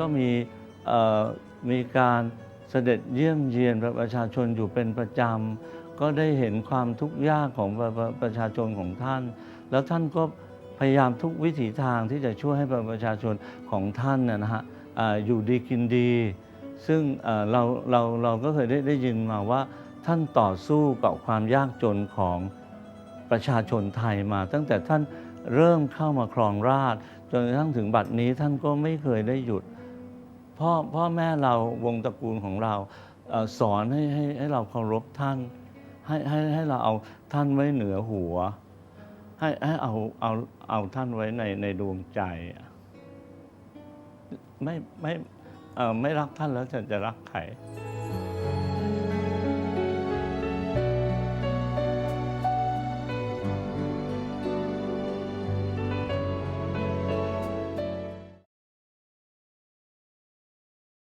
ก็มีมีการเสด็จเยี่ยมเยียนประชาชนอยู่เป็นประจำ ก็ได้เห็นความทุกข์ยากของประประประชาชนของท่าน แล้วท่านก็พยายามทุกวิถีทางที่จะช่วยให้ประชาชนของท่านนะนะฮะออยู่ดีกินดี ซึ่งเราเราเราก็เคยได้ได้ยินมาว่าท่านต่อสู้กับความยากจนของประชาชนไทยมา ตั้งแต่ท่านเริ่มเข้ามาครองราชจนกระทั่งถึงบัดนี้ท่านก็ไม่เคยได้หยุด พ่อพ่อแม่เราวงตระกูลของเราสอนให้ให้ให้เราเคารพท่านให้ให้ให้เราเอาท่านไว้เหนือหัว ให้ให้เอาเอาเอาท่านไว้ในในดวงใจ ไม่ไม่ไม่รักท่านแล้วจะจะรักใคร「